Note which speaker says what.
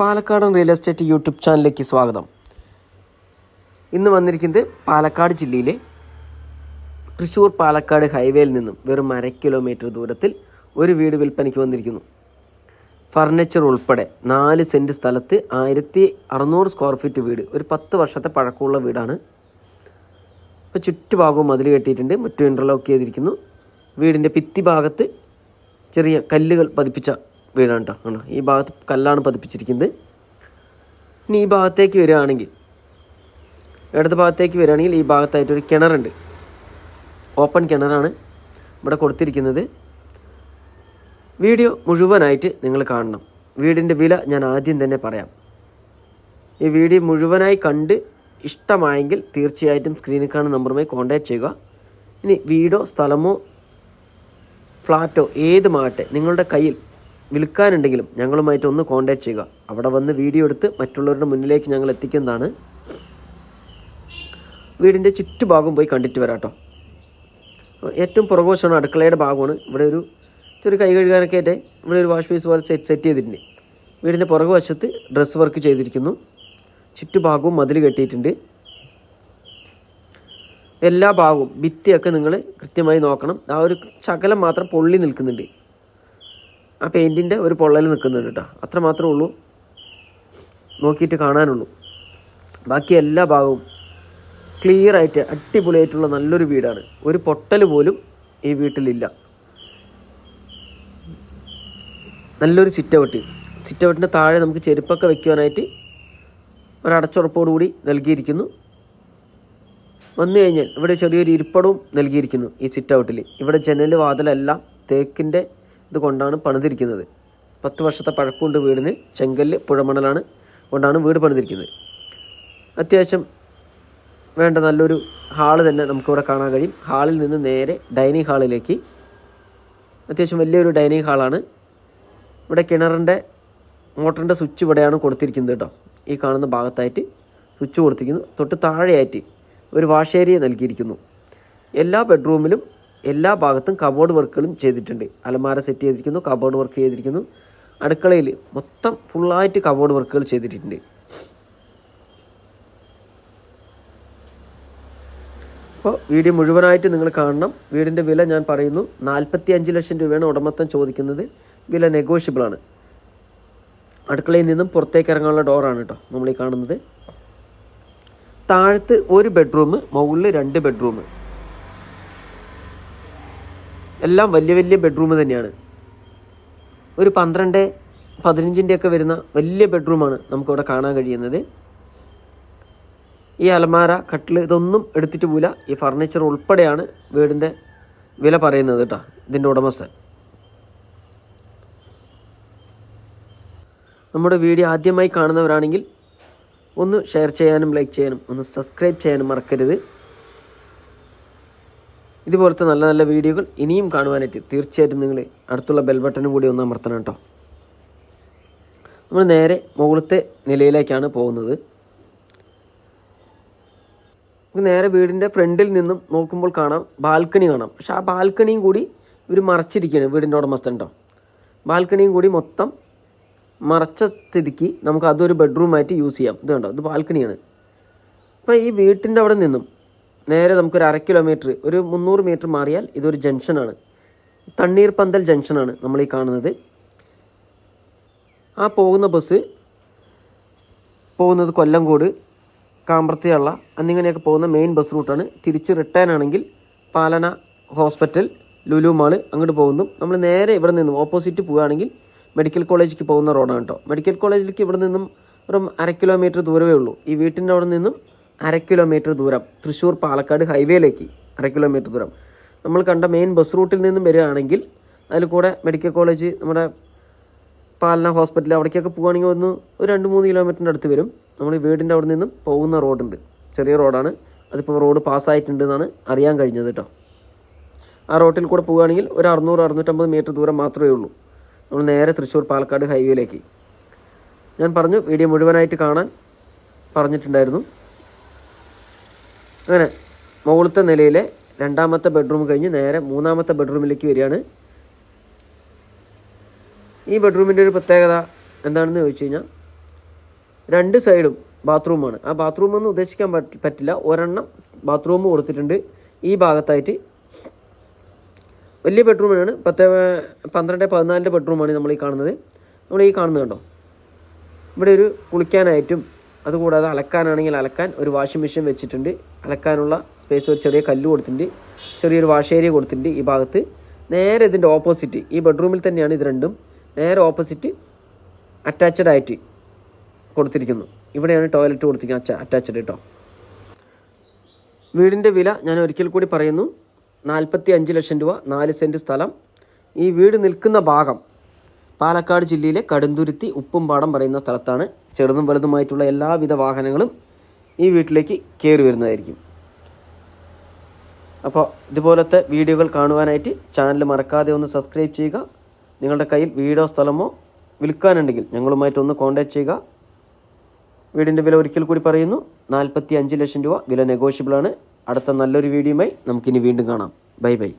Speaker 1: പാലക്കാടൻ real estate YouTube ചാനലിലേക്ക് സ്വാഗതം. ഇന്ന് വന്നിരിക്കുന്നത് പാലക്കാട് ജില്ലയിലെ തൃശ്ശൂർ പാലക്കാട് ഹൈവേയിൽ നിന്നും വെറും അര കിലോമീറ്റർ ദൂരത്തിൽ ഒരു വീട് വിൽപ്പനയ്ക്ക് വന്നിരിക്കുന്നു. ഫർണിച്ചർ ഉൾപ്പെടെ നാല് സെന്റ് സ്ഥലത്ത് ആയിരത്തി അറുന്നൂറ് സ്ക്വയർ ഫീറ്റ് വീട് ഒരു പത്ത് വർഷത്തെ പഴക്കമുള്ള വീടാണ്. ഇപ്പോൾ ചുറ്റുഭാഗവും മതിൽ കെട്ടിയിട്ടുണ്ട് മറ്റു ഇന്റർലോക്ക് ചെയ്തിരിക്കുന്നു. വീടിന്റെ ഭിത്തി ഭാഗത്ത് ചെറിയ കല്ലുകൾ പതിപ്പിച്ച വീടാണ് കേട്ടോ ഈ ഭാഗത്ത് കല്ലാണ് പതിപ്പിച്ചിരിക്കുന്നത്. ഇനി ഈ ഭാഗത്തേക്ക് വരികയാണെങ്കിൽ ഇടത് ഭാഗത്തേക്ക് വരികയാണെങ്കിൽ ഈ ഭാഗത്തായിട്ടൊരു കിണറുണ്ട്. ഓപ്പൺ കിണറാണ് ഇവിടെ കൊടുത്തിരിക്കുന്നത്. വീഡിയോ മുഴുവനായിട്ട് നിങ്ങൾ കാണണം. വീടിന്റെ വില ഞാൻ ആദ്യം തന്നെ പറയാം. ഈ വീഡിയോ മുഴുവനായി കണ്ട് ഇഷ്ടമായെങ്കിൽ തീർച്ചയായിട്ടും സ്ക്രീനിൽ കാണുന്ന നമ്പറുമായി കോൺടാക്ട് ചെയ്യുക. ഇനി വീടോ സ്ഥലമോ ഫ്ലാറ്റോ ഏതുമാകട്ടെ നിങ്ങളുടെ കയ്യിൽ വിൽക്കാനുണ്ടെങ്കിലും ഞങ്ങളുമായിട്ട് ഒന്ന് കോൺടാക്ട് ചെയ്യുക. അവിടെ വന്ന് വീഡിയോ എടുത്ത് മറ്റുള്ളവരുടെ മുന്നിലേക്ക് ഞങ്ങൾ എത്തിക്കുന്നതാണ്. വീടിന്റെ ചുറ്റുഭാഗം പോയി കണ്ടിട്ട് വരാം ഏറ്റവും പുറകോശമാണ് അടുക്കളയുടെ ഭാഗമാണ്. ഇവിടെ ഒരു ചെറിയ കൈ കഴുകാനൊക്കെ ആയിട്ട് ഇവിടെ ഒരു വാഷ് ബേസ് പോലെ സെറ്റ് സെറ്റ് ചെയ്തിട്ടുണ്ട്. വീടിന്റെ പുറകു വശത്ത് ഡ്രസ്സ് വർക്ക് ചെയ്തിരിക്കുന്നു. ചുറ്റുഭാഗവും മതിൽ കെട്ടിയിട്ടുണ്ട്. എല്ലാ ഭാഗവും ഭിത്തിയൊക്കെ നിങ്ങൾ കൃത്യമായി നോക്കണം. ആ ഒരു ശകലം മാത്രം പൊള്ളി നിൽക്കുന്നുണ്ട്. ആ പെയിന്റിന്റെ ഒരു പൊള്ളൽ നിൽക്കുന്നുണ്ട് കേട്ടോ. അത്ര മാത്രമേ ഉള്ളൂ. നോക്കിയിട്ട് കാണാനുള്ളൂ. ബാക്കി എല്ലാ ഭാഗവും ക്ലിയർ ആയിട്ട് അടിപൊളിയായിട്ടുള്ള നല്ലൊരു വീടാണ്. ഒരു പൊട്ടൽ പോലും ഈ വീട്ടിലില്ല. നല്ലൊരു ചിറ്റവട്ടി. ചിറ്റവട്ടിന്റെ താഴെ നമുക്ക് ചെരുപ്പൊക്കെ വെക്കുവാനായിട്ട് ഒരടച്ചുറപ്പോടുകൂടി നൽകിയിരിക്കുന്നു. വന്നു കഴിഞ്ഞാൽ ഇവിടെ ചെറിയൊരു ഇരിപ്പടവും നൽകിയിരിക്കുന്നു ഈ സിറ്റ് ഔട്ടിൽ ഇവിടെ ജനൽ വാതിലെല്ലാം തേക്കിന്റെ ഇത് കൊണ്ടാണ് പണിതിരിക്കുന്നത്. പത്ത് വർഷത്തെ പഴക്കമുണ്ട് വീടിന് ചെങ്കല്ല് പുഴമണലാണ് കൊണ്ടാണ് വീട് പണിതിരിക്കുന്നത്. അത്യാവശ്യം വേണ്ട നല്ലൊരു ഹാൾ തന്നെ നമുക്കിവിടെ കാണാൻ കഴിയും. ഹാളിൽ നിന്ന് നേരെ ഡൈനിങ് ഹാളിലേക്ക്. അത്യാവശ്യം വലിയൊരു ഡൈനിങ് ഹാളാണ്. ഇവിടെ കിണറിന്റെ മോട്ടറിന്റെ സ്വിച്ച് ഇവിടെയാണ് കൊടുത്തിരിക്കുന്നത് കേട്ടോ. ഈ കാണുന്ന ഭാഗത്തായിട്ട് സ്വിച്ച് കൊടുത്തിരിക്കുന്നു. തൊട്ട് താഴെയായിട്ട് ഒരു വാഷേരിയ നൽകിയിരിക്കുന്നു. എല്ലാ ബെഡ്റൂമിലും എല്ലാ ഭാഗത്തും കബോർഡ് വർക്കുകളും ചെയ്തിട്ടുണ്ട്. അലമാര സെറ്റ് ചെയ്തിരിക്കുന്നു കബോർഡ് വർക്ക് ചെയ്തിരിക്കുന്നു. അടുക്കളയിൽ മൊത്തം ഫുള്ളായിട്ട് കബോർഡ് വർക്കുകൾ ചെയ്തിട്ടുണ്ട്. അപ്പോൾ വീഡിയോ മുഴുവനായിട്ട് നിങ്ങൾ കാണണം. വീടിന്റെ വില ഞാൻ പറയുന്നു നാൽപ്പത്തി അഞ്ച് ലക്ഷം രൂപയാണ് ഉടമത്തം ചോദിക്കുന്നത്. വില നെഗോഷ്യബിളാണ് അടുക്കളയിൽ നിന്നും പുറത്തേക്ക് ഇറങ്ങാനുള്ള ഡോറാണ് കേട്ടോ നമ്മൾ ഈ കാണുന്നത്. താഴത്ത് ഒരു ബെഡ്റൂം മുകളിൽ രണ്ട് ബെഡ്റൂം എല്ലാം വലിയ വലിയ ബെഡ്റൂം തന്നെയാണ്. ഒരു പന്ത്രണ്ട് പതിനഞ്ചിന്റെ ഒക്കെ വരുന്ന വലിയ ബെഡ്റൂമാണ് നമുക്കിവിടെ കാണാൻ കഴിയുന്നത്. ഈ അലമാര കട്ടിൽ ഇതൊന്നും എടുത്തിട്ട് പോല ഈ ഫർണിച്ചർ ഉൾപ്പെടെയാണ് വീടിന്റെ വില പറയുന്നത് കേട്ടോ ഇതിന്റെ ഉടമസ്ഥൻ. നമ്മുടെ വീഡിയോ ആദ്യമായി കാണുന്നവരാണെങ്കിൽ ഒന്ന് ഷെയർ ചെയ്യാനും ലൈക്ക് ചെയ്യാനും ഒന്ന് സബ്സ്ക്രൈബ് ചെയ്യാനും മറക്കരുത്. ഇതുപോലത്തെ നല്ല നല്ല വീഡിയോകൾ ഇനിയും കാണുവാനായിട്ട് തീർച്ചയായിട്ടും നിങ്ങൾ അടുത്തുള്ള ബെൽ ബട്ടനും കൂടി ഒന്ന് അമർത്തണം കേട്ടോ. നമ്മൾ നേരെ മുകളിലത്തെ നിലയിലേക്കാണ് പോകുന്നത്. നമുക്ക് നേരെ വീടിന്റെ ഫ്രണ്ടിൽ നിന്നും നോക്കുമ്പോൾ കാണാം ബാൽക്കണി കാണാം. പക്ഷെ ആ ബാൽക്കണിയും കൂടി ഇവർ മറച്ചിരിക്കുകയാണ് വീടിന്റെ ഉടമസ്ഥൻ കേട്ടോ ബാൽക്കണിയും കൂടി മൊത്തം മറച്ച സ്ഥിതിക്ക് നമുക്ക് അതൊരു ബെഡ്റൂമായിട്ട് യൂസ് ചെയ്യാം. ഇത് കണ്ടോ? ഇത് ബാൽക്കണിയാണ് അപ്പോൾ ഈ വീട്ടിന്റെ അവിടെ നിന്നും നേരെ നമുക്കൊരു അര കിലോമീറ്റർ ഒരു മുന്നൂറ് മീറ്റർ മാറിയാൽ ഇതൊരു ജംഗ്ഷനാണ് തണ്ണീർ പന്തൽ ജംഗ്ഷനാണ് നമ്മൾ ഈ കാണുന്നത്. ആ പോകുന്ന ബസ് പോകുന്നത് കൊല്ലംകോട് കാമ്പ്രത്തിയുള്ള എന്നിങ്ങനെയൊക്കെ പോകുന്ന മെയിൻ ബസ് റൂട്ടാണ് തിരിച്ച് റിട്ടേൺ ആണെങ്കിൽ പാലന ഹോസ്പിറ്റൽ ലുലു മാൾ അങ്ങോട്ട് പോകുന്നു. നമ്മൾ നേരെ ഇവിടെ നിന്നും ഓപ്പോസിറ്റ് പോവുകയാണെങ്കിൽ മെഡിക്കൽ കോളേജിലേക്ക് പോകുന്ന റോഡാണ് കേട്ടോ മെഡിക്കൽ കോളേജിലേക്ക് ഇവിടെ നിന്നും ഒരു അര കിലോമീറ്റർ ദൂരമേ ഉള്ളൂ. ഈ വീട്ടിന്റെ അവിടെ നിന്നും അര കിലോമീറ്റർ ദൂരം. തൃശ്ശൂർ പാലക്കാട് ഹൈവേയിലേക്ക് അര കിലോമീറ്റർ ദൂരം. നമ്മൾ കണ്ട മെയിൻ ബസ് റൂട്ടിൽ നിന്നും വരികയാണെങ്കിൽ അതിൽ കൂടെ മെഡിക്കൽ കോളേജ് നമ്മുടെ പാലന ഹോസ്പിറ്റൽ അവിടേക്കൊക്കെ പോകുകയാണെങ്കിൽ ഒന്ന് ഒരു രണ്ട് മൂന്ന് കിലോമീറ്ററിന്റെ അടുത്ത് വരും. നമ്മൾ ഈ വീടിന്റെ അവിടെ നിന്നും പോകുന്ന റോഡുണ്ട് ചെറിയ റോഡാണ് അതിപ്പോൾ റോഡ് പാസ്സായിട്ടുണ്ട് എന്നാണ് അറിയാൻ കഴിഞ്ഞത് കേട്ടോ. ആ റോട്ടിൽ കൂടെ പോവുകയാണെങ്കിൽ ഒരു അറുന്നൂറ് അറുന്നൂറ്റമ്പത് മീറ്റർ ദൂരം മാത്രമേ ഉള്ളൂ. നമ്മൾ നേരെ തൃശ്ശൂർ പാലക്കാട് ഹൈവേയിലേക്ക് ഞാൻ പറഞ്ഞു വീഡിയോ മുഴുവനായിട്ട് കാണാൻ പറഞ്ഞിട്ടുണ്ടായിരുന്നു. അങ്ങനെ മുകളിലത്തെ നിലയിലെ രണ്ടാമത്തെ ബെഡ്റൂം കഴിഞ്ഞ് നേരെ മൂന്നാമത്തെ ബെഡ്റൂമിലേക്ക് വരികയാണ്. ഈ ബെഡ്റൂമിന്റെ ഒരു പ്രത്യേകത എന്താണെന്ന് ചോദിച്ചു കഴിഞ്ഞാൽ രണ്ട് സൈഡും ബാത്റൂമാണ് ആ ബാത്റൂം ഒന്നും ഉദ്ദേശിക്കാൻ പറ്റില്ല. ഒരെണ്ണം ബാത്റൂം കൊടുത്തിട്ടുണ്ട്. ഈ ഭാഗത്തായിട്ട് വലിയ ബെഡ്റൂമാണ് പത്ത് പന്ത്രണ്ട് പതിനാലിന്റെ ബെഡ്റൂമാണ് നമ്മൾ ഈ കാണുന്നത്. നമ്മൾ ഈ കാണുന്നത് കണ്ടോ? ഇവിടെ ഒരു കുളിക്കാനായിട്ടും അതുകൂടാതെ അലക്കാനാണെങ്കിൽ അലക്കാൻ ഒരു വാഷിംഗ് മെഷീൻ വെച്ചിട്ടുണ്ട്. അലക്കാനുള്ള സ്പേസ് ഒരു ചെറിയ കല്ല് കൊടുത്തിട്ടുണ്ട്. ചെറിയൊരു വാഷ് ഏരിയ കൊടുത്തിട്ടുണ്ട് ഈ ഭാഗത്ത്. നേരെ ഇതിന്റെ ഓപ്പോസിറ്റ് ഈ ബെഡ്റൂമിൽ തന്നെയാണ് ഇത് രണ്ടും. നേരെ ഓപ്പോസിറ്റ് അറ്റാച്ച്ഡ് ആയിട്ട് കൊടുത്തിരിക്കുന്നു. ഇവിടെയാണ് ടോയ്ലറ്റ് കൊടുത്തിരിക്കുന്നത്. അച്ഛ അറ്റാച്ച്ഡ് കേട്ടോ വീടിന്റെ വില ഞാൻ ഒരിക്കൽ കൂടി പറയുന്നു. നാൽപ്പത്തി അഞ്ച് ലക്ഷം രൂപ നാല് സെന്റ് സ്ഥലം. ഈ വീട് നിൽക്കുന്ന ഭാഗം പാലക്കാട് ജില്ലയിലെ കടുന്തുരുത്തി ഉപ്പുംപാടം പറയുന്ന സ്ഥലത്താണ് ചെറുതും വലുതുമായിട്ടുള്ള എല്ലാവിധ വാഹനങ്ങളും ഈ വീട്ടിലേക്ക് കയറി വരുന്നതായിരിക്കും. അപ്പോൾ ഇതുപോലത്തെ വീഡിയോകൾ കാണുവാനായിട്ട് ചാനൽ മറക്കാതെ ഒന്ന് സബ്സ്ക്രൈബ് ചെയ്യുക. നിങ്ങളുടെ കയ്യിൽ വീടോ സ്ഥലമോ വിൽക്കാനുണ്ടെങ്കിൽ ഞങ്ങളുമായിട്ടൊന്ന് കോൺടാക്ട് ചെയ്യുക. വീടിന്റെ വില ഒരിക്കൽ കൂടി പറയുന്നു നാൽപ്പത്തി ലക്ഷം രൂപ വില നെഗോഷ്യബിളാണ്. അടുത്ത നല്ലൊരു വീഡിയോയുമായി നമുക്കിനി വീണ്ടും കാണാം. Bye bye.